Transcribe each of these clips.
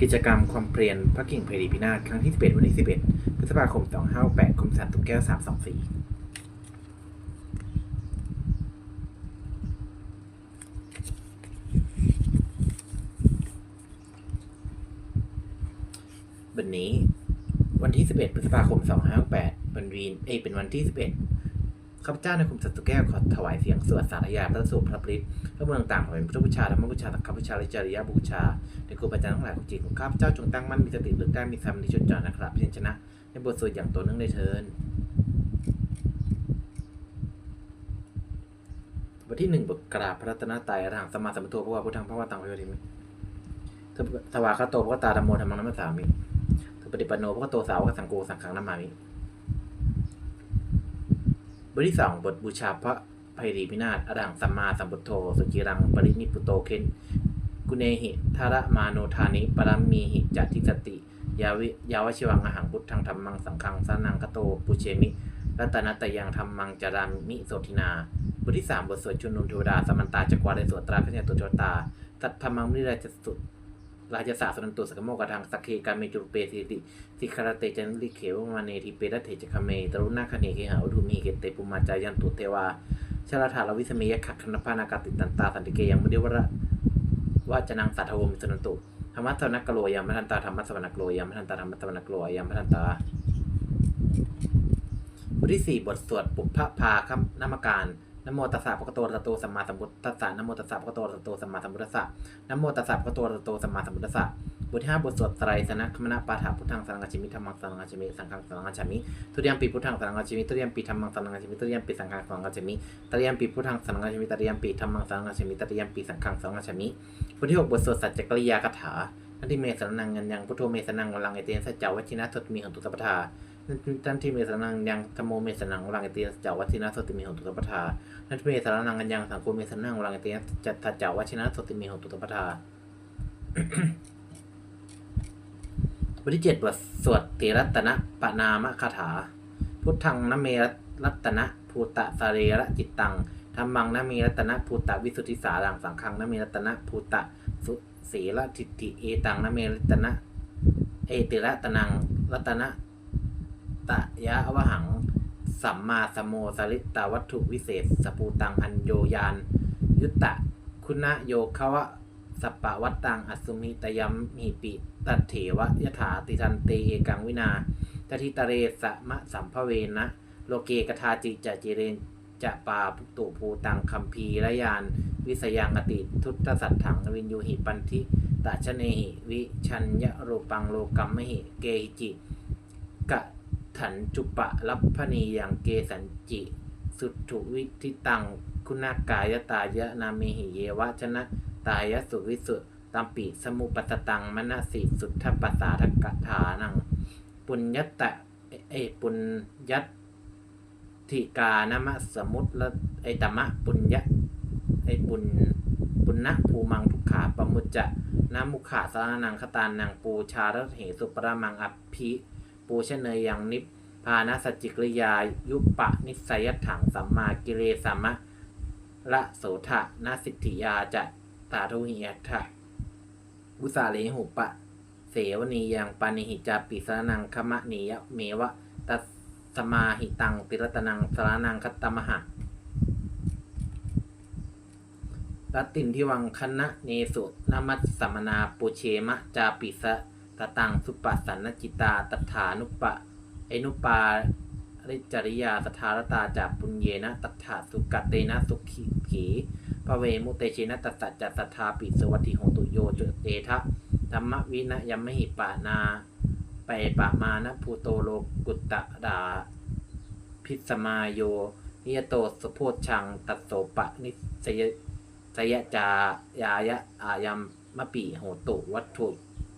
กิจกรรมความเปลี่ยนพระกิ่งเพรีพินาศครั้งที่ 11 วันที่ 11 พฤษภาคม 2568คมสันตุกแก้ว 324วันนี้ วันที่ 11 พฤษภาคม 2568วันวีนเอเป็นวันที่ 11 ข้าพเจ้าในคุมสัตว์แก้วขอถวายเสียงสวดสาธยายพระสูตรพระปริตพระเมืองต่างๆขอเป็นพุทธบูชาธรรมบูชาสังฆบูชาและจริยบูชาในครูบาอาจารย์ทั้งหลายของจิตของข้าพเจ้าจงตั้งมั่นมีสติเลือกได้มีธรรมในจดจ่อนะครับเพียงชนะ ในบทสวดอย่างตัวเนื่องในเทินบทที่หนึ่งบทกราบพระรัตนตรัยอรหังสมมาสัมพุทโธพระวาพุทธังพระวาตังพระโยธิมิทวาคาโตพระตาธรรมโมธรรมังนัมสสามิสุปฏิปโนพระโตสาวกสังโฆสังฆังนามามิ บทที่สองบทบูชาพระภัยรีพินาศอรังสัมมาสัมพุทโธสุจิรังปรินิพุโตเคนกุเนหิทาระมาโนธานิปรัมมีหิจัตติสติ ยาวิยาวชิวังอหังพุทธังธรรมังสังฆังสานังคโตปุเชมิรัตนตยังธรรมังจารามิโสทินาบทที่สามบทสวดชุนุนเทวดาสมันตาจักวาเลสวตราขยตุจตาสัทธรรมังมิราชสุ ราชสาสนันตุสกโมกทังสักเคกาเมจุเปสิติสิคารเตจันลิเขวมาเนทิเปรเถจคเมตรุณาคเนเคหาอุทุมีเกเตปุมาจายันตุเทวาชลธาลวิสเมยขักขณพานากาติตันตาสันติเกยังมุเดวระว่าจะนังสัทธวมิสนันตุธรรมะสวนักกโลยามพันตาธรรมะสวนักโลยามพันตาธรรมะสวนักโลยามพันตาบทที่สี่บทสวดปุพพพาคัมนามการ นโมตัสสะภะคะโตอะระหะโตสัมมาสัมพุทธัสสะนโมตัสสะภะคะโตอะระหะโตสัมมาสัมพุทธัสสะนโมตัสสะภะคะโตอะระหะโตสัมมาสัมพุทธัสสะบทที่ห้าบทสวดไตรสนะคมนะปาฐะพุทธังสังกัจฉิมิธรรมังสังกัจฉิมิสังฆังสังกัจฉิมิทุติยมปีพุทธังสังกัจฉิมิทุติยมปีธรรมังสังกัจฉิมิทุติยมปีสังฆังสังกัจฉิมิตติยมปีพุทธังสังฆาชมิตติยมปีธรรมังสังฆาชมิตติยมปีสังฆังสังฆาชมิบทที่หกบทสวดสัจจกริยาคาถาท่านที่เมสนังยันยังพุทโธเมสนังวลังเอเตนสัจจวัชินะสติมีหันตุสัพพทา ท่นที่เมสนังยังธรรมโมเมสนังวลังเอเตนสัจาวัชินะสติมีหตุสัพพทาท่นที่เมสนังยันยังสังโฆเมสนังวลังเอเตนสัจจาวัชินะสติมีหตุสัพพทาบทที่เจ็ดบทสวดเตรัตนะปนามคาถา พุทธังนเมรัตนะภูตะสาเรระจิตตังธรรมังนเมรัตนะภูตะวิสุทธิสารังสังฆังนเมรัตนะภูตะสุสีละทิฏฐิเอตังนเมรัตนะเอติระตนังรัตนะ ตะยะวหัง สัมมาสมโมสริตตวัตถุวิเศษ สปูตังอัญโยยาน ยุตตะ คุณะโยคะวะสปปะวัตตังอสสุมิตยัมมีปิ ตัตเถวะยถาติทันเตเอกังวินาตทิตะเรสะมะสัมภเวนะ โลเกกทาจิจะเจเรนจะปาปุตุภูตังคัมภีระยาน วิสยังอติทุตสัตถังวินยูหิปันธิตาชเนหิ วิชัญญรูปังโลกัมมหิ เกหิจิ กะ ถันจุปะลัพพนีอยังเกสันจิ สุถุวิทิตัง คุณากายตายะนามิหิเยวะชนะ ตายะสุวิสุตัมปิสมุปัสสตังมณสิสุทธปัสสาทกถานัง ปุญญตะเอปุญยัติกานมะสมุตละไอตมะปุญญะไอปุญปุณณภูมังทุกขาปมุจจะนามุขาสารนังคตานังปูชาระเหสุปรามังอภิ ปูชเนยยังนิพพานสจิกริยายุปะนิสัยถังสัมมากิเลสมะละโสทะนสิทธิยาจะตาทุหิยทะอุสาเลหุปะ เสวนียังปานิหิจาปิสรนังคมะนียะเมวะตัสมาหิตังติรตนังสารนังคัตตมหะรัตตินที่วังคณะเนสุนามัสสมนาปุเชมะจาปิสะ ตตังสุปสันนจิตาตถานุปะเอนุปาริจริยาสทารตาจากปุญเยนะตถาสุกเตนะสุขีขีปะเวมุเตเชนะตัสจัตตถาปิสวัติโหตุโยจุเตทะธรรมวินะยมมหิปานาไปปะมานะภูโตโลกุตตะดา พิสมาโยนิยโตสุโพชังตัสโสปะนิสยสยจายายะอายัมมะปีโหตุวัตถุ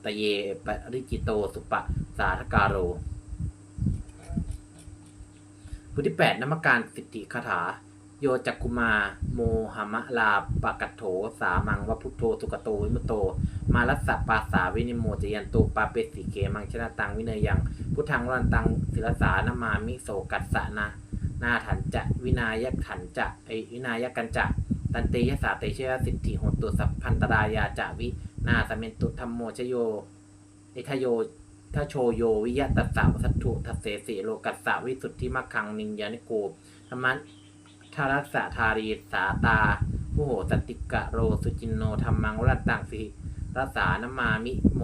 ตเยปริจิโตสุปะสาธการโรบทที่แปดนมการสิทธิคาถา โยจักกุมา โมหมะลาปะกัตโถ สามังวพุทโธสุกโตวิมุตโต มารัสสะปาสาวินิโมจยันตุปาเปสิเกมังชนะตังวิเนยยัง พุทธังรันตังศิลสานามามิโสกัสสะนะนาถันจะวินายขันจะไอวินายกันจะตันเตยสาเตเชยสิทธิโหตุสัพพันตรายาจะวิ นาสเมนตุธรรมโมชโยเอทโยทโชโยวิยะตัสสะวัสถุทัสเสสิโลกัสสะวิสุทธิมัคคังนิงยานิโกธรรมะทารัสสะทารีสาตาผู้โหสติกะโรสุจินโนธรรมังวรัตตังสิรัสานมามิโม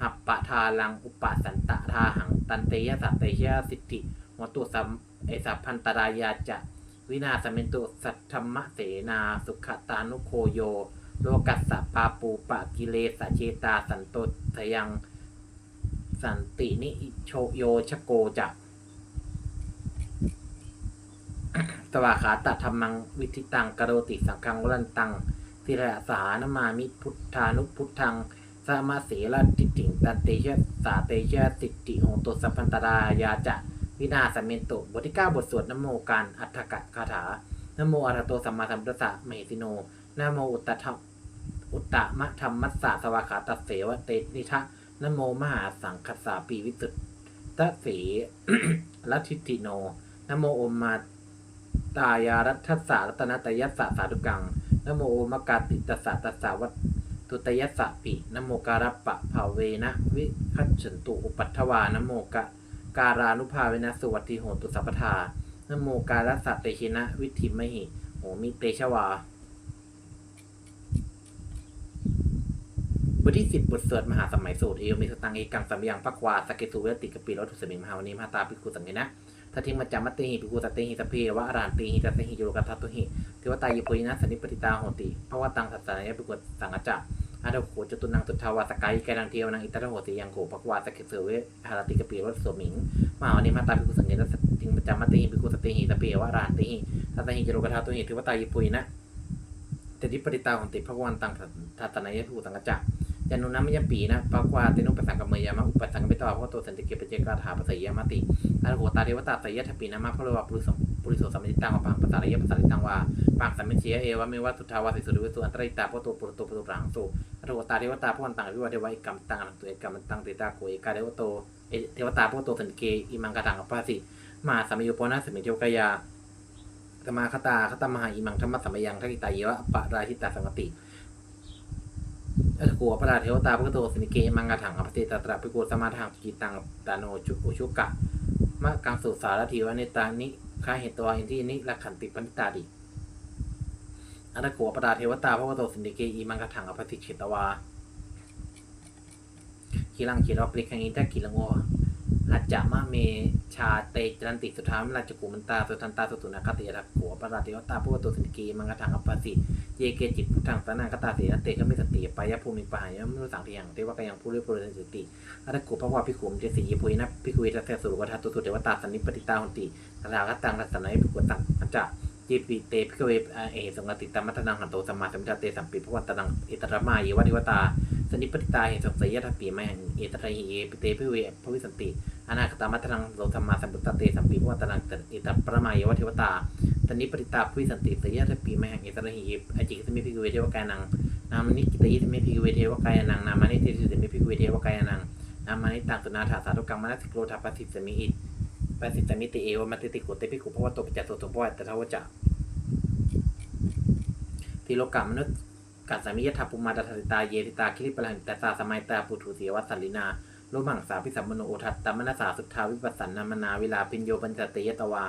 หัปปะทาลังอุปสันตะทาหังตันเตยะสัตเตยะสิทธิหัวตุสัมเอสัพพันตรายาจะ วินาสเมนตุสัทธรรมเสนาสุขตานุโคโย โลกัสสะปาปูปะกิเลสเชตาสันโตทยังสันตินิโชโยชโกจะสวาขาตธรรมังวิธิตังกโรติสังฆังวรันตังสิระสานมามิพุทธานุพุทธังสมาเสระติติงตันเตชะสาเตชะติติโหตุสัพพันตรายาจะวินาสเมนโตบทที่เก้าบทสวดนโมการอัฏฐกะคาถานโมอรหะโตสัมมาสัมพุทธัสสะมหิสิโน นะโมอุตตะธรรมอุตตะมะธรรมมัสสะสวาขาตัสเสวะเตนิทะนะโมมหาสังคัสสาปีวิสุทตะเสลัทธิติโนนะโมโอมมาตายารัตถัสสะรัตนตยัสสะสาธุกังนโมโอมกาติตัสสะตัสสะวัตตุตยัสสะปินโมการัปะภาเวนะวิคัจฉันตุอุปัฏฐวานโมกะการานุภาเวนะสุวัตติโหตุสัพพทานโมการัสสะเตชินะ วิธิมหิโหมิเตชวา บทที่สิบบทสวดมหาสมัยสูตรเอวมีสตังเอกังสัมยังปักวาสกเกตุเวติกปิโรทุสมิงมหาวนีมหาตาปิกุสังเกนะทัทิมัจจามัตติหิปิกุตติหิตเพวะอรันติหิตัสหิจุลกัตตุหิเทวตายโพยินะสนิปติตาโหติภาวตังสัสสะยปิกุสังกัจจะอาดโขจตุนังตุทาวาสกายไกรังเทวนังอิตระโหติยังโขปักวาสกเกเสเวหารติกปิโรสมิงมหาวนีมหาตาปิกุสังเกนะทัทิมัจจามัตติหิปิกุตติหิตเพวะอรันติหิตัสหิจุลกัตตุหิเทวตายโพยินะเตติปติตาโหติภวันตังทัตนายปิกุสังกัจจะ ยานุนามยปีนะปากวาเตนุปสังกับเมยามะอุปสังกับเมตวาพระโตสันติเกปเจกาถาปะสยามติอาโหตาเทวตาสยะทปีนะมะพระวาปุริสมปุริโสสัมมิตังวะปังปะสสารยะปะสสาริตังวาปังสัมมิเชียเอวะเมวะสุทาวาสิสุริวสุอันตริตาพระโตปุรโตปุรปรังสุอาโหตาเทวตาพระวันตังวิวะเทวะอิกัมตังอนันตุเอกกัมตังเตตาโกเอกาเทวโตเทวตาพระโตสันติเกอิมังกตังอปาสิมาสัมมิโยปนะสมิเทวกายาสมาคตาคตมหาอิมังธรรมะสัมยังทักิตาเยวะปะราชิตาสังกติ อัตโกปราเทวตาพุทโธสินิเกมังกะถังอภิเตตตระภิโกสมาทังกิตังตาโนจุอุชุกะมะกังสุสารทีวะเนตานิคาเหตวาอินทินิละขันติปันติตาดิอัตโกปราเทวตาพุทโธสินิเกอีมังกะถังอภิติเขตวาคีลังคีรอปริคังอินทะกิลังโอหัจจะมะเมชาเตจันติสุธามราชกุมันตาสุทันตาสุตุนาคติยัตโกปราเทวตาพุทโธสินิเกมังกะถังอภิติ เยเกจิตพุทธังสนังคตาเสนเตก็ไม่สติปายะภูมิปหายะมนุสังเทียงเทวกายังผู้เรียบร้อยสติอัตโกภวาพิขุมเจสียพุยนะพิคุยทัสเสสุรวัฏตุสุเทวตาสันนิปติตาหนติตถาคตังรัสนัยพิกุตังอัจจะจีปิเตพิกเวเอสงติตามัทนังหันโตสัมมาสัมพุทธเตสัมปิพวันตนังเอตรมาเยวะเทวตาสันนิปติตาเหตุสัยยะทัปปีแมงเอตระหิเอปิเตพิเวพวิสันติ อนาคตามัทนังโตสัมมาสัมพุทธเตสัมปิพวันตนังเอตปรมายวเทวตาตนิปริตาพุยสันติสยะทปีมหังเอตระหิอจิกสมิพิกเวเทวกายนังนามานิกิตยิสมิพิกเวเทวกายนังนามานิเทสิสมิพิกเวเทวกายนังนามานิตังสุนาถาสาธุกังมนัสโกรธาปสิสมิอิปสิสมิติเอวมัติติโกเตปิกุภวตโตปัจจตุสมภวตตะวจะติโลกามนุษย์กัสสมิยทัปุมาตถติตาเยติตาคิริปลังตตาสมัยตาปุถุเสีวัสสลินา โลมังสาพิสัมมโนโอทัตตมนัสสาสุทธาวิปัสสันนามนาเวลาปิญโยปัญจเตยตวา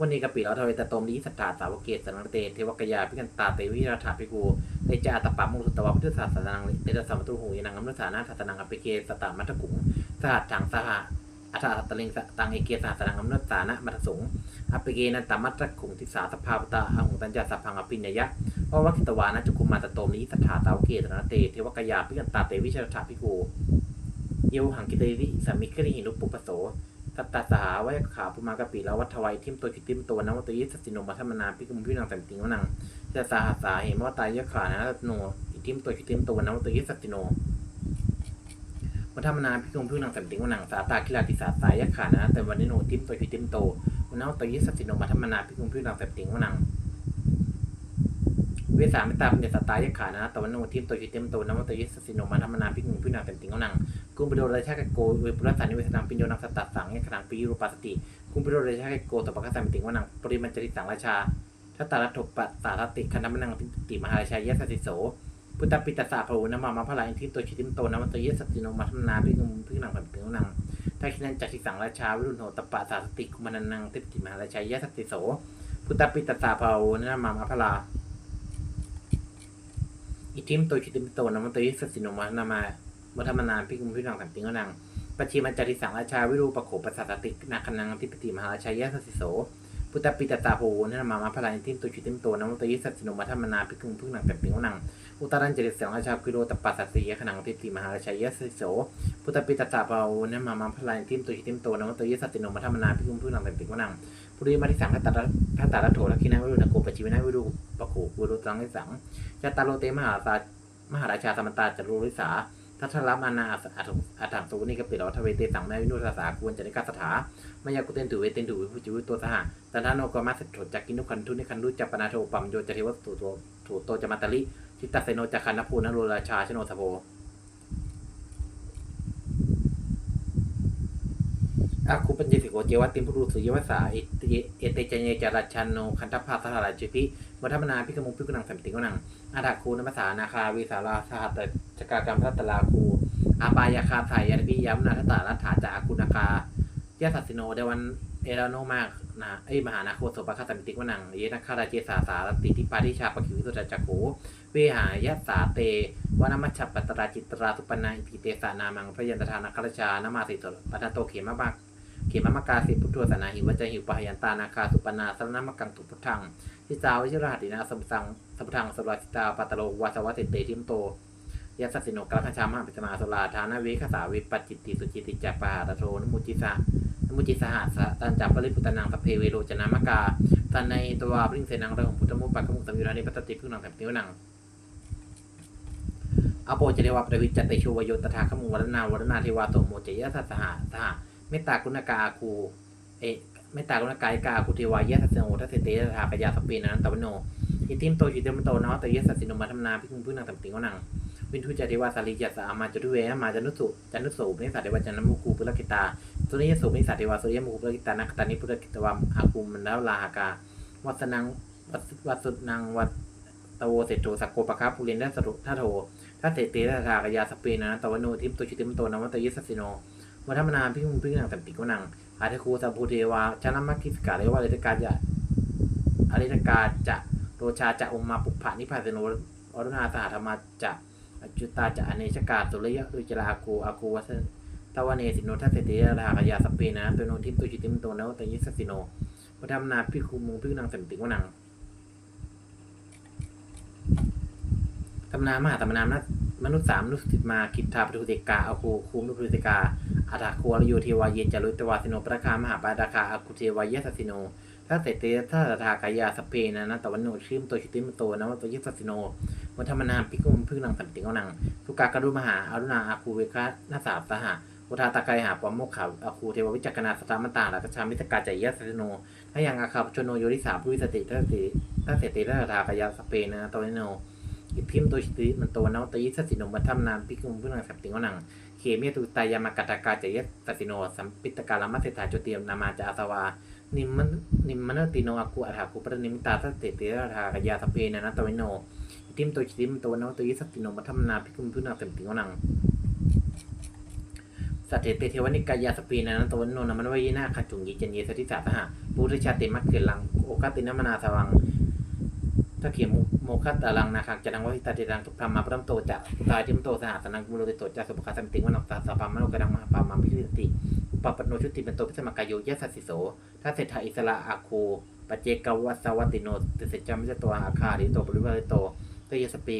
วันนี้กปิเราทเวตตมนิสัทธาสาวเกตสนังเตเทวกยาพิกันตาเตวิราถาภิกูเตจาตปะมุสุตวะพุทธศาสนังเตตสัมตุหูยนังอมนุสานาทัสนังอภิเกสตามัทกุงสหัสถังสหะอัฏฐตลิงตังเอเกสหัสนังอมนุสานะมัทสงอภิเกนันตมัตกุงทิสาสภาปตาอหุตัญญาสัพพังอภิญญยะเพราะว่าคิตวานะจุกุมาตโตมนิสัทธาสาวเกตสนังเตเทวกยาพิกันตาเตวิราถาภิกู เยวหังกิเตวิสามิกริหินุปุปโสตัตตาสหาวายขาปุมากะปิล้ววัทวัยทิมตัวคิติมตัวนวัตยิสสิโนมาธมนาพิกุมพินังสันติงวนังจะสาหาสาเหมวตายยะขานะโนอิทิมตัวคิติมตัวนวัตยิสสิโนวัฒรรมนาพิกุมพินังสันติงวนังสาตาคิลาติสาสายยะขานะแต่วันนี้โนทิมตัวคิติมโตวันนั้นวัตยิสสิโนมาธมนาพิกุมพินังสันติงวนังเวสามิตาปัญญาสตายะขานะตวันโนทิมตัวคิติมโตนวัตยิสสิโนมาธมนาพิกุมพินังสันติงวนัง กุมปิโดราชาเกโกเวปุรัสสานิเวสนังปิโยนังสตัสสังยขนังปิยุปาสติกุมปิโดราชาเกโกตปะกสัมติงวนังปริมัญจริสังราชาทัตตารัตถปัสสาติคันธมนังติมหาราชายะสัสิโสพุทธปิตตสาภาวุนมามาพลายทิมโตชิติมโตนมัตตยสติโนมัทนาพิกุมพินังแบบถึงนังถ้าคินันจักสิสังราชาวิรุณโหตปะสาสติกุมานันนังติติมหาราชายะสติโสพุทธปิตตสาภาวุนมามาพลาอิทิมโตชิติมโตนมัตตยสติโนมัทนามา มัทมนาพิกุมพินังแบบถึงนังปัจฉิมัจจริสังราชาวิรูปโขปัสสตินาคนังทิปติมหาราชายยะสติโสพุทธปิตตาโหนนมามาพลายทิมตุชิติมโตนัมตยิสัตสิโนมัทมนาพิกุงพึ่งหนังแต่ปิงวนังอุตรันจริสังราชาคิโรตปัสสัสสีขนังทิปติมหาราชายสโสพุทธปิตตาโหนนมามาพลายทิมตุชิติมโตนัมตยิสัตสิโนมัทมนาพิกุงพึ่งหนังแต่ปิงวนังปุริมาทิสังคตาทัตตาลโถลักขินาวิรุณโกปจิวินาวิรุปโขวิรุตังนิสังจตตาโลเตมหาสามหาราชาสมตาจารุริสา ทัทรัมานาอัตอัตังสุนิกปิโรทเวเตสังแม่วินุสสาควรจะได้กาสถามายากุเตนตุเวเตนตุวิภูจิวิตัวสหตันทานโนกมาสโถจักกินุคันทุนิคันรุจัปนาโทปัมโยจเทวสุโตโตจมาตลิทิตาเซโนจักคันนภูนโรราชาชโนสโภ อาคุปัญญสิโกเจวัตติมพุรุสุยวสาเอตเอเตจเนจาราชันโนคันทัพพาสหราจิพิวัฒมนาพิกมุพิกนังสัมติกนังอาดาคูนมัสสานาคาวิสาราสหัตจกากรรมทัตตลาคู อาปายาคาสายยาพิยามนาทตาลัฐาจาอากุณาคายาสัสสิโนเดวันเอราโนมากนะเอ้มหานาโคโสปะคาสัมติกวนังเยนคาราเจสาสารติทิปาทิชาปะคิวิสุตจักโขเวหายะสาเตวานามัชปปตราจิตราสุปนาอิปิเตสานามังพยันตทานาคารชานามาสิโตปัทโตเขมะบัก เขมมะกาสิพุทโธสนาหิวจหิวปะหยันตานาคาสุปนาสรณมกังตุพุทธังทิจาวิชรหัตินาสมสังสมุทังสวาสิตาปัตโลวาสวัตเตทิมโตยัสสิโนกรคชามหาปิสมาสลาทานาเวคสาวิปัจิตติสุจิติจักปหาตโทนมุจิสานมุจิสหาสตันจับปริพุตนังสเพเวโรจนามกาตันในตัวปริงเสนังเรื่องของพุทธมุปปะกมุสมิรานิปัตติพึ่งนังแถบนิ้วนังอโปจะเรียกว่าประวิจจติชูวโยตถาขมุวัฒนาวรนาเทวาโตโมจยสัสหาสหเมตตากุณกาคูเอเมตตากุณกายกาคูเทวายะสัสโนทัสเสเตตถากยาสปีนันตวโนอิติมโตจิเตมโตนาวตยะสัสสิโนมัทมนาพิคุงพึ่งนังแถบนิ้วนังวินทุจติวาสาริยสามาจตุเวนะมาจนุสุจันุสูนิสัตเดวจันนมุกูปุรกิตาสุนิยสุนิสัตเดวาสุริยมุกูปุรกิตานักตานิปุรกิตวามอาคุมันแล้วลาหากาวัสนังวัสวัสุนังวัตโวเศโตสักโกปะคะปุเรนดัสรุทัโททัเตเตทัทากยาสเปนะตวโนทิมตุชิติมโตนวัตยิสสิโน วัฒมนาพิคุงพินังสัมติกวนังอาเทคูสัพพุเทวาชนะมัคคิสกาเรวาเลตกาจะอริตกาจะโรชาจะอมมาปุพพานิพพาสโนอรุณาสหธรรมาจะอจุตาจะอเนชกาตุลยะดุจรากูอากูวัสตาวเนสิโนทัสเสติยราหายาสเปนะตัวโนทิมตุจิติมโตนะวตยิสสิโนวัฒนาพิคุมุงพิคุนังสัมติกวนังตำนานมหาตำนานนะ มนุษย์สามมนุษย์ติมาคิดทาปทุติกาอาคูคูนุปทุติกาอาตาคัวรโยเทวาเยนจารุตวาสิโนประคามหาปาดาคาอาคุเทวายะสสิโนถ้าเตเตถ้าตถากายาสเปนะนะตะวันโนชื่มโตชิติมโตนะวัตยิสสิโนวัฒมนาพิกุมพึ่งนังสันติงนังทุกากรุมหาอรุณาอาคูเวคะนาสาสหะอุทาตากายหาปวมโมกขาอาคูเทววิจักนาสตามตาลักชามิตกาจายะสสิโนถ้ายังอาคาปชโนโยริสาภูวิสติถ้าเตถ้าเตเตถ้าตถากายาสเปนะตะวันโน อิทิมโตชิติมันโตนาวตยิสัสสิโนมัทมนามปิกุมพุนังสัมติงวนังเขเมตุตายามากตากาจยสัสสิโนสัมปิตกาลมัสเสถาจุเตียมนามาจาสวานิมมันนิมมันติโนอากุอัฐากุปรนิมิตาทัสเตเตระทากยาสเพนะนะตวิโนอิทิมโตชิติมันโตนาวตยิสัสสิโนมัทมนาปิกุมพุนังสัมติงวนังสัตเตเตเทวนิกายาสปีนะนะตวันโนนะมันวายนาขจุงยิจันเยสติสาสหะปุริชาติมักเกลังโอกาตินมนาสวัง ถ้าเขียนโมคัตตาลังนาคังจะนังวิตาติรังทุกธรรมาพระมโตจะตายทิมโตสหัสนังกุโลติโตจะสุภคาสัมติงวันอกตาสปามโนกระดังมหาปามาพิริติปปโนชุติเป็นโตพิสมกายโยยะสัสสิโสถ้าเศรษฐาอิสระอาคูปัจเจกวัสวัติโนติเสจามิจตัวอาคาริโตปริวาริโตเตยสปี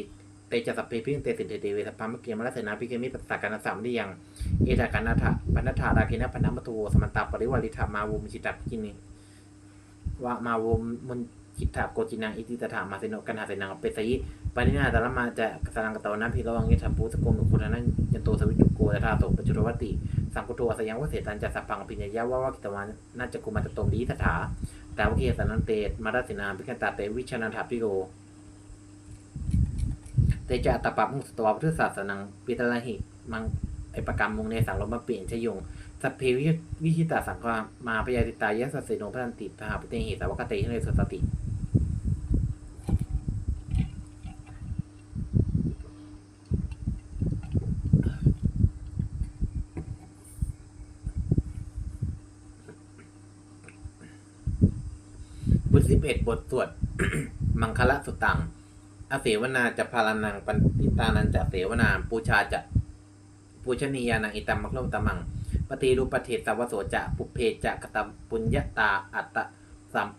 เตจะสปีพิงเตสินเตเตเวสปามเกียมรัสนาพิเกมิปัสสะกันสามได้ยังเอตากันนาถะปันธาราคินะพนัมตูสมันตาปริวาริธามาวุมจิตักกินีวะมาวุมมุน คิดถาโกจินังอิติตถามาเสโนกันหาเสนังเปสยิปานินาตาลมาจะสรังกตวนาพิระวังยิถาภูสกุมคุณนันยันโตสวิจุโกตถาโตปัจจุรวัติ สังกุโตอสยังวเสตันจะสัพพังปิญญาวาวากิตวานนาจะกุมาตตมดีตถาแต่วเกสันันเตมาราสินาพิกันตาเตวิชนันถาพิโกเตจะตปะมุสตวพุทธศาสนังปิตละหิมังไอประกรรมมุงในสังลมาเปลี่ยนชยงสัพเพวิวิชิตาสังฆามาพยาติตายะสัสสิโนพันติทหาปเตหิสาวกเตหิเลสสติ ที่สิบเอ็ดบทสวด มังคละสุตัง อเสวนาจะพารานังปันติตานันจะเสวนาปูชาจะปูชนียานังอิตัมมัคโลตมัง ปฏิรูปประเทศสาวโสจะปุเพจะกตมปุญญาตาอัตตะสัม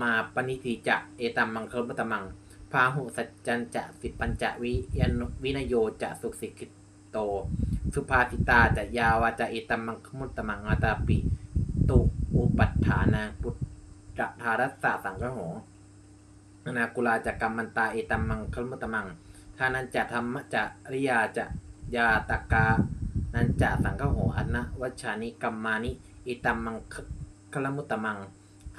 มาปณิทิจะเอตัมมังคลมตมัง พาหุสัจจันจะสิปัญจะวิยนวินโยจะสุสิกิตโต สุภาติตาจะยาวาจะเอตัมมังคมุตตมังอาตาปิตุอุปัฏฐานาปุต ตะธารัสสะสังฆโหนากุลาจะกรรมมันตาเอตัมมังคลมุตตมังทานันจะธรรมจะริยาจะยาตกา นันจะสังฆโหอันนะวัชานิกัมมานิ อิตัมมังคลมุตตมัง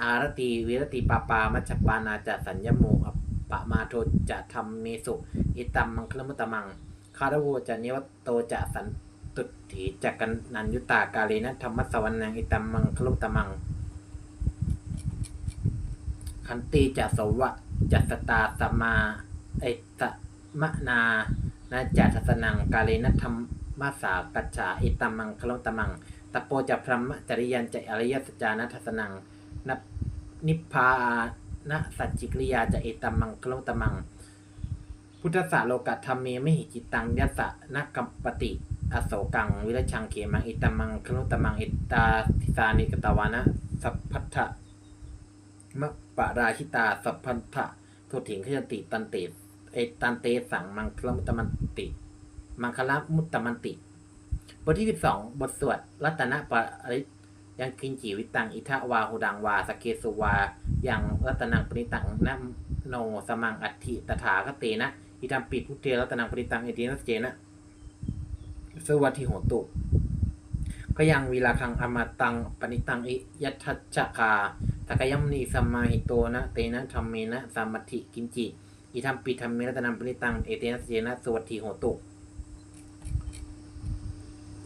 อารตีวิรติปาปามัจจปานาจะสัญญโมอปะมาโทจะธรรมเมสุ อิตัมมังคลมุตตมัง คารโวจะนิวัตโตจะสันตุถีจักกันนันยุตากาเลนะธรรมสวรรนังอิตัมมังคลมุตตมัง ขันติจะสวะจัสตาสมาไอสมะนานาจัตสนังกาเลนะธรรมสากัจฉาอิตัมมังคลุตมังตะโปจะพรหมจริยันจะอริยสัจจานัทสนังนนิพพานะสัจจิกริยาจะเอตัมมังคลุตมัง พุทธสาโลกธรรมเมไม่หิจิตังยัสสะนักกัมปติอโศกัง วิรชังเขมังอิตมังคนุตมังอิตาทิสานิกตวานะสัพพัทธะ มะปะราชิตาสัพพัทธะโทถิงขยติตันเตเอตันเตสังมังคลมุตตมันติ มังคละมุตตมันติ บทที่สิบสองบทสวดรัตนปริตยังกินจีวิตังอิทะวาหุดังวาสเกสุวาอย่างรัตนังปริตังนะโนสมังอัติตถาคเตนะอิทัมปิพุทเทรัตนังปริตังเอตินัสเจนะสวัสดิโหตุก็ยังวีลาคังอมตังปณิตังอิยัตถจคา ตะกยัมนีสัมมาหิโตนะเตนะธรรมเมนะสามัติกินจิอิทัมปิธรรมเมรัตนังปณิตังเอเตนัสเจนะสวัสดิโหตุ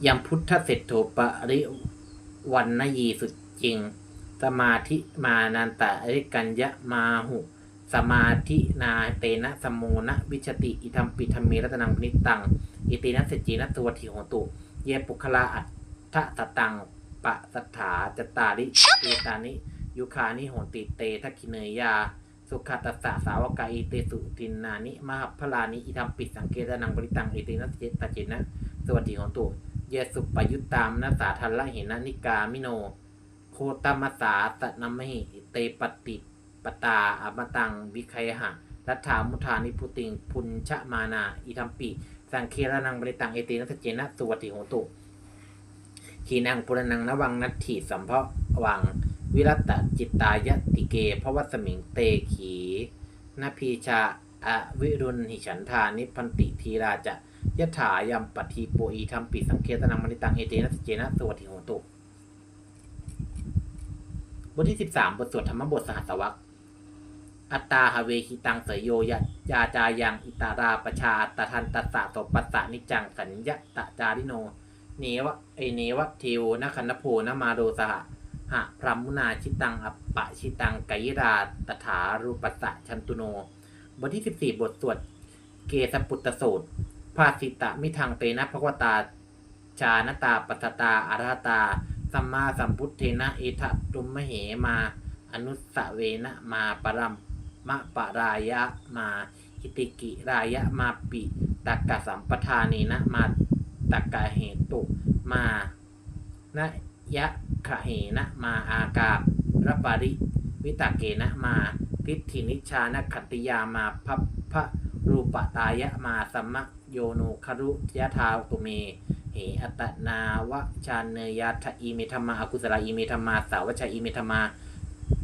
ยัมพุทธเศรษโธปริวันนยีสุดจริง สมาธิมานันตะอริกัญญะมาหุ สมาธินาเตนะสมโมนะวิชติ อิทัมปิธรรมเมรัตนังปณิตังอิตินัสสจีนัสวัติโหตุเยปุคลาอัตถะตะตังปะสัทธาจตาริเตตานิ ยุคานิโหติเตทักขิเนยยา สุขตัสสะสาวกาอิเตสุตินนานิมหพลานิอิทัมปิสังเกตนังบริตังอิตินัสเจตจินะ สวัสดิโหตุเยสุปยุตตามนัสาทันละเหนะนิกามิโน โคตมัสสาตะนัมหิเตปฏิปตาอมตังวิคยหะรัฐามุทานิพุติงพุญชะมานาอิทัมปิสังเคระนังบริตังเอตินัสเจนะสวัติโหตุขีนังปุรนังนวังนัตถิสัมภวัง วิรัตจิตตายติเกภวัสมิงเตขีนพีชาอวิรุณหิฉันธานิพันติทีราจะยะถายัมปทีโปอีธรรมปิสังเคตนังมณิตังเอเตนัสเจนะสวัติโหตุบทที่สิบสามบทสวดธรรมบทสหัสวรรคอัตตาหเวหิตังเสยโยยะยาจายังอิตาราปชาตทันตัสสะตปัสสะนิจังสัญญะตะจาริโน เนวะเอเนวะเทวนะคันนโพนะมาโดสหะ หะพรหมุนาชิตังอัปปะชิตังไกยราตถารูปัสสะชันตุโน บทที่สิบสี่บทสวดเกสปุตตสูตรภาสิตะมิทังเตนะภควตา ชานตาปัตตาอาราตา สัมมาสัมพุทเทนะเอทะตุมมเหมา อนุสเวนะมาปรัมมะปะรายะมาหิติกิรายะมาปิตักกะสัมปทานีนะมาตักกะเหตุมานะ ยะขะเหนะมาอากาบรปาริวิตาเกนะมาทิฏฐินิชานขัตติยามาพัพพะรูปตายะมาสัมมะโยโนคารุยะทาตุเมเหอัตนาวชาเนยทะอีเมธรรมาอกุศลาอีเมธรรมาสาวชาอีเมธรรมา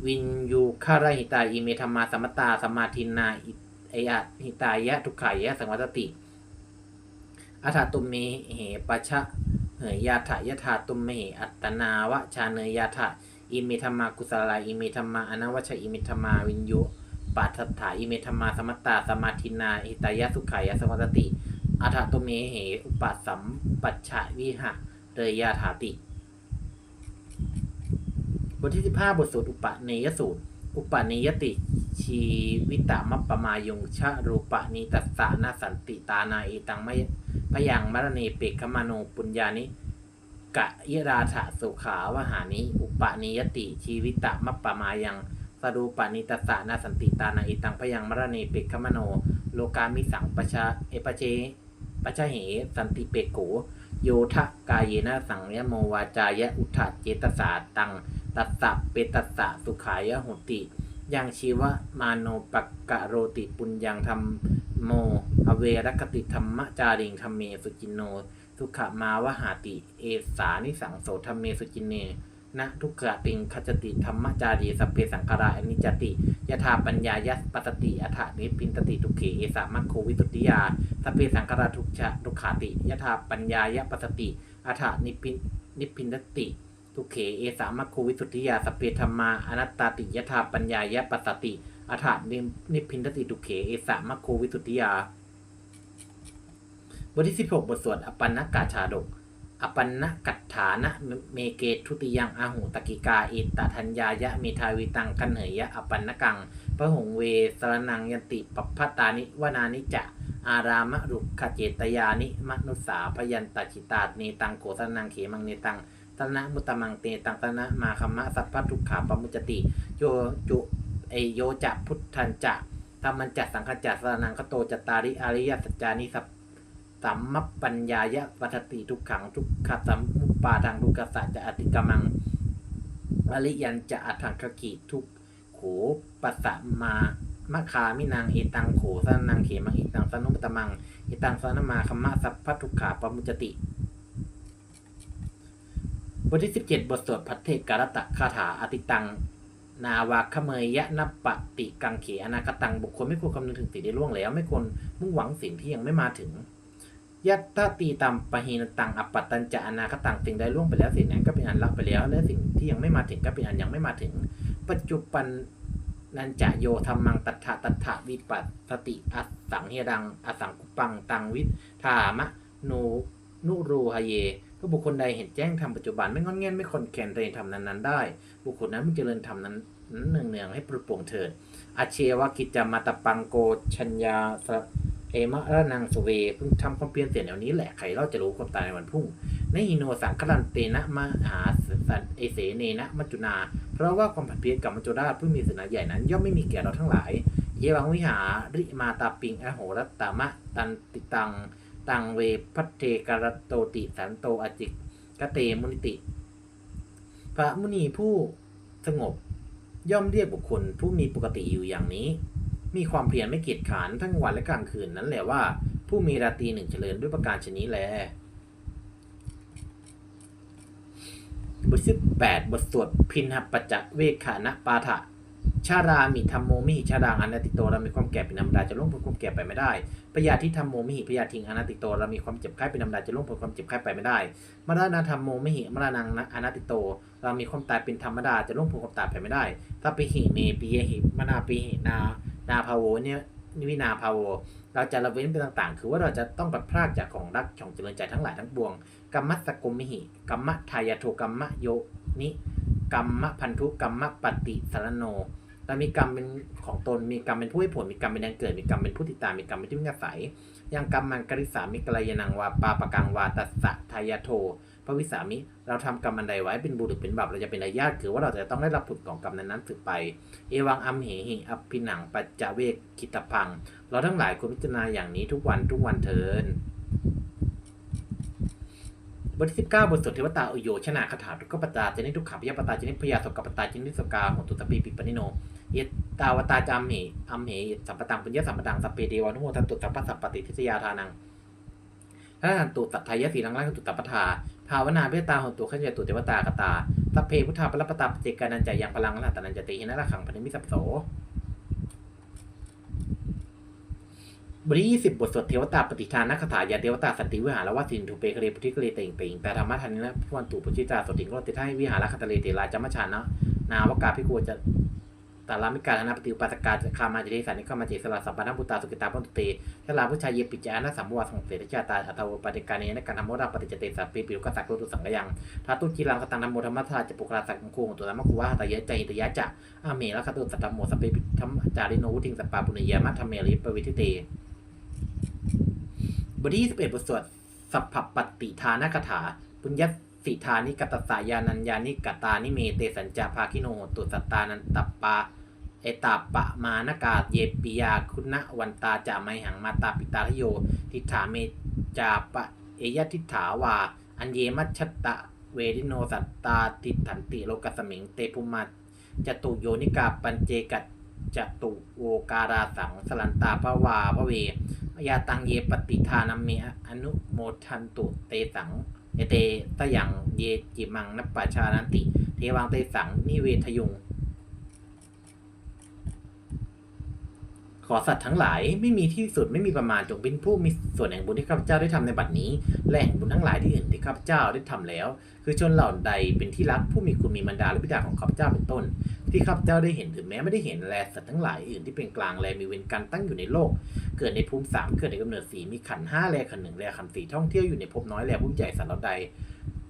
วินยูคารหิตาอิเมธรรมาสมตตาสมาทินาอิอยะหิตายะทุกขายะสังวัตติอัฏฐตุมเมเหปะชะ เหยยาถยะถาตุมเมเหอัตตนาวะชาเนยาถะอิเมธรรมากุศลาอิเมธรรมาอนวัชอิเมธรรมาวินยูปัฏฐถาอิเมธรรมาสมัตตาสมาทินาหิตายะสุขายะสังวัตติอัฏฐตุมเมเหอุปสัมปัชชะวิหะเรยยาถาติ บทที่สิบห้าบทสวดอุปเนยสูตร อุปนิยติชีวิตามัปปมายุงชะรูปนิตัสสะนาสันติตานาเอตังไม ยังมรณีเปกขมาโนปุญญานิกะยราถะสุขาวหานิอุปนิยติชีวิตามัปปมายังสรูปานิตสสะนาสันติตานาอิตังพยังมรณีเปกขมโน โลกามิสังปชาเอปเจปชาเหสันติเปกโกโยทะกายเยนะสังยโมวาจายะอุทธเจตสาตังตัสสะเปตัสสะสุขายะโหติ ยังชีวะมาโนปักกะโรติปุญญังธรรมโม อเวรคติธรรมจาริงธรรมเมสุจินโน สุขมาวหาติ เอสานิสังโสธรรมเมสุจินเนนะทุกขติงขจติธรรมจารีสเพสังขาราอนิจติยถาปัญญายสปัสติอัฏฐานิพินตติทุกเขเอสามัคโควิตุติยาสเพสังขาราทุกชะทุกขาติยถาปัญญายปัสสติอัฏฐานิพินนิพินตติ ทุเขเอสามัคโควิสุทธิยาสเพธรรมาอนัตตาติยถาปัญญายะปัสสติอัฏฐานินิพินตติทุเขเอสามัคโควิสุทธิยาบทที่ 16 บทสวดอปันนกาชาดก อปันนกัตถานะเมเกทุติยังอาหูตกิกาอิตทัญญายะเมทาวิตังกันเหยยะอปันนกังพระหงเวสรนังยันติปปพัตตานิวนานิจะอารามะรุขเจตยานิมนุสาพยันตชิตาเนตังโกสนังเขมังเนตัง ตนะมุตตมังเตตังตนะมาคัมมะสัพพทุกขาปมุจติ โยจุเอโยจะพุทธันจะธรรมันจะสังขจัสนังคโตจตาริอริยสัจจานิสัพสัมมปัญญายะวัฏติทุกขังทุกขสัมมุปปาทางทุกขสัจจะอติกมังอริยันจะอัถังคกิทุกโขปัสสะมามะคามินางเอตังโขสนังเขมังเอตังสนุปตมังเอตังสนมาคัมมะสัพพทุกขาปมุจติ บทที่ 17 บทสวดพัทเทการตะคาถาอติตัง นาวาคเมยยะนปติกังเขอนาคตัง บุคคลไม่ควรคำนึงถึงสิ่งที่ล่วงแล้ว ไม่ควรมุ่งหวังสิ่งที่ยังไม่มาถึงยัตตาตีตัมปะหินตังอปัตตัญจะอนาคตังสิ่งใดล่วงไปแล้วสิ่งนั้นก็เป็นอันละไปแล้ว และสิ่งที่ยังไม่มาถึงก็เป็นอันยังไม่มาถึง ปัจจุบันนันจะโยธรรมังตัทธะตัทธะวิปัสสติอสังเฮดังอสังกุปังตังวิธามะโนนุรูหเย ก็บุคคลใดเห็นแจ้งทำปัจจุบันไม่งอนเงียนไม่คนแคนเรนทำนั้นๆได้ บุคคลนั้นมันเจริญทำนั้นนั้นเนืองๆให้ปลุปลงเถิดอาเชวกิจามาตปังโกชัญญาสะเอมะระนังสเวเพิ่งทำความเปลี่ยนเสียแนวนี้แหละใครเราจะรู้ความตายในวันพุ่งในอิโนสังคลันเตนะมหาสันเอเสเนนะมัจจุนา เพราะว่าความผัดเพี้ยนกับมัจจุราชผู้มีศาสนาใหญ่นั้น ย่อมไม่มีแก่เราทั้งหลาย เยวังวิหาริมาตาปิงอโหรัตตามะตันติตัง ตังเวพัทเทการโตติสันโตอจิกกเตมุนิติ พระมุนีผู้สงบย่อมเรียกบุคคลผู้มีปกติอยู่อย่างนี้ มีความเพียรไม่เกียจขานทั้งวันและกลางคืนนั้นแหละว่า ผู้มีราตรีหนึ่งเจริญด้วยประการชนี้แลบทที่แปดบทสวดพินหปัจจเวขานะปาฐะ ชารามิธรรมโมมิชาดังอนัตติโตเรามีความแก่เป็นธรรมดาจะล่วงพ้นความแก่ไปไม่ได้ปยาที่ธรรมโมมิปยาทิงอนัตติโตเรามีความเจ็บไข้เป็นธรรมดาจะล่วงพ้นความเจ็บไข้ไปไม่ได้มรณะธรรมโมมิมรณังอนัตติโต เรามีความตายเป็นธรรมดาจะล่วงพ้นความตายไปไม่ได้ถ้าปิหิเมปิเยหิมนาปิหินานาภาโวเนี่ยวินาภาโวเราจะละเว้นเป็นต่างๆ คือว่าเราจะต้องปัดพรากจากของรักของเจริญใจทั้งหลายทั้งปวงกัมมัสกุมมิหิกัมมทายาโทกัมมโยนิกัมมพันธุกัมมปฏิสารโน เรามีกรรมเป็นของตน มีกรรมเป็นผู้ให้ผล มีกรรมเป็นแดนเกิด มีกรรมเป็นผู้ติดตาม มีกรรมเป็นที่พึ่งอาศัยยังกรรมมันกริสามิกลายนังวาปาปะกังวาตัสสะทายาโทพระวิสามิ เราทำกรรมอันใดไว้เป็นบุหรือเป็นบาปเราจะเป็นอาญาตคือว่าเราจะต้องได้รับผลของกรรมนั้นๆสืบไป เอวังอัมเหหิอภิหนังปัจจเวกคิตพัง เราทั้งหลายควรพิจารณาอย่างนี้ทุกวันทุกวันเทินบทที่สิบเก้าบทสวดเทวตาอโยชนะคาถาทุกขปตาเจนิทุกขพยาปตาเจนิพยาสกปตาเจนิสกาหตุตปีปิปนิโน เยตาวตาจามเหอัมเหสัมปตังปุญญสัมปตังสัพเพเดวานุโมทันตุสัพพสัพปติทิสยาทานังถ้าทันตุสัทายะสีลังลังตุตัปปทาภาวนาเพื่อตาหตุขันยตุเทวตากตาสัพเพพุทธาปรปตาปเจกานันจายังพลังละตานันจติหินะระขังพันมิสัพโสบทที่ยี่สิบบทสวดเทวตาปฏิทานนักคาถายาเทวตาสันติวิหารวาสินถูเปกเรพุทิกเรเตงเปงแต่ธรรมะทันนี้นะพวันตุปุจิตาสติงโรติไทยวิหารคาตเลเตลาจามัชานะนาวกาพิโกจะ ตาลามิกาธนาปฏิปัสกาคามาจิเดสานิกามาเจสลาสัมปนธพุตตาสุกิตาปันตุเตชลาพุชายเยปิจานะสัมวาสังเสริชาตาอัตวปฏิการเนนการธรรมราปฏิจเตสัพปิปิรุกสักโรตุสังกยังทาตุจิรังกตังธรรมโมธรรมทาจะปุกราสักมคูตัวธรรมคุวะตายะใจตยะจะอาเมละคตุสัตตโมสัพปิธรรมจาริโนวุทิงสัปปาปุญญามัทธเมริปวิทิเตบทที่21บทสวดสัพพปฏิทานคาถาปุญญสิทานิกตสายานัญญานิกตานิเมเตสัญจาภาคิโนตุสัตตานันตปา เอตาปะมานากาเยปิยาคุณะวันตาจาไมหังมาตาปิตาทโย ทิฏฐาเมจาปะเอยทิฏฐาวา อันเยมัชตะเวริโนสัตตาติถันติโลกัสมิงเตภุมาจตุโยนิกาปัญเจกัจจตุโวการาสังสลันตาภวาพระเวยาตังเยปฏิทานมเมอนุโมทันตุเตสังเอเตตะยังเยจิมังนัปปะชานันติ เทวังเตสังนิเวทยุง ขอสัตว์ทั้งหลายไม่มีที่สุดไม่มีประมาณจงเป็นผู้มีส่วนแห่งบุญที่ข้าพเจ้าได้ทำในบัดนี้ และแห่งบุญทั้งหลายที่อื่นที่ข้าพเจ้าได้ทำแล้ว คือชนเหล่าใดเป็นที่รักผู้มีคุณมีบรรดาและบิดาของข้าพเจ้าเป็นต้น ที่ข้าพเจ้าได้เห็นถึงแม้ไม่ได้เห็นแลสัตว์ทั้งหลายอื่นที่เป็นกลางแลมีเวรกันตั้งอยู่ในโลก เกิดในภูมิสามเกิดในกำเนิดสีมีขันห้าแลขันหนึ่งแลขันสี่ท่องเที่ยวอยู่ในภพน้อยแลผู้ใหญ่สัตว์เหล่าใด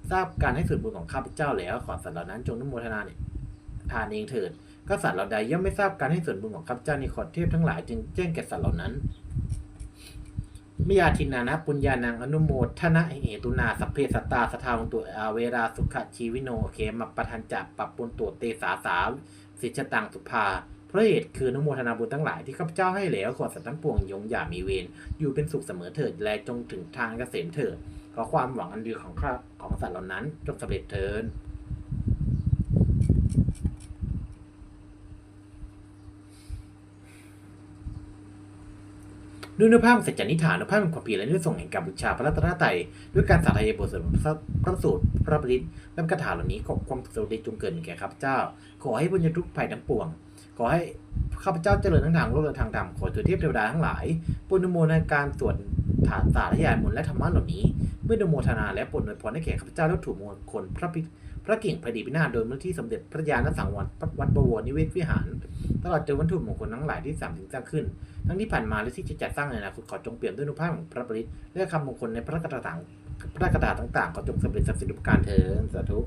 ทราบการให้ส่วนบุญของข้าพเจ้าแล้วขอสัตว์เหล่านั้นจงนุโมทนาเนี่ยทานเองเถิด ก็สัตว์เหล่าใดย่อมไม่ทราบการให้ส่วนบุญของข้าพเจ้าในขอเทพทั้งหลายจึงแจ้งแก่สัตว์เหล่านั้นมยาทินานะปุญญานังอนุโมทนะเหตุนาสัพเพสตาสทาวันตุอาเวราสุขชีวิโนเคมปปทันจับปรับปุนตัวเตสาสาสิชตังสุภาพระเหตุคืออนุโมทนาบุญทั้งหลายที่ข้าพเจ้าให้แล้วขอสัตว์ทั้งปวงยงอย่ามีเวรอยู่เป็นสุขเสมอเถิดและจงถึงทางเกษมเถิดขอความหวังอันดีของข้าของสัตว์เหล่านั้นจงสำเร็จเถิด ด้วยเนื้อผ้าของสัจจานิฐานเนื้อผ้าเป็นความเพียรและด้วยส่งแห่งการบูชาพระรัตนตรัยด้วยการสาธยายบทสวดพระพรสูตรพระปริตและคาถาเหล่านี้ขอความสุขสดีจงเกิดแก่ข้าพเจ้า ขอให้บุญญาทุกภัยทั้งปวง ขอให้ข้าพเจ้าเจริญทั้งทางโลกและทางธรรมขอตัวเทพเทวดาทั้งหลายปุณณโมในการสวดฐานสาธยายมนและธรรมะเหล่านี้ เมื่อดโมทนาและปลดอวยพรให้แก่ข้าพเจ้าแล้วถูกมงคลพระพิ พระกิ่งพอดีพินาศโดยมูลที่สมเด็จพระญาณสังวรวัดบวรนิเวศวิหาร ตลอดจนวัตถุมงคลทั้งหลายที่สามถึงสร้างขึ้น ทั้งที่ผ่านมาและที่จะจัดสร้างในอนาคตขอจงเปลี่ยนด้วยนุภาพของพระปริตและคำมงคลในพระราถาต่างพระดาถาต่างๆขอจงสำเร็จสักดิ์สิทธิ์ทุกการเถิดสาธุ